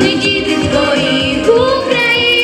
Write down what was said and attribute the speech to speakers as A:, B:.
A: ми діти твої України.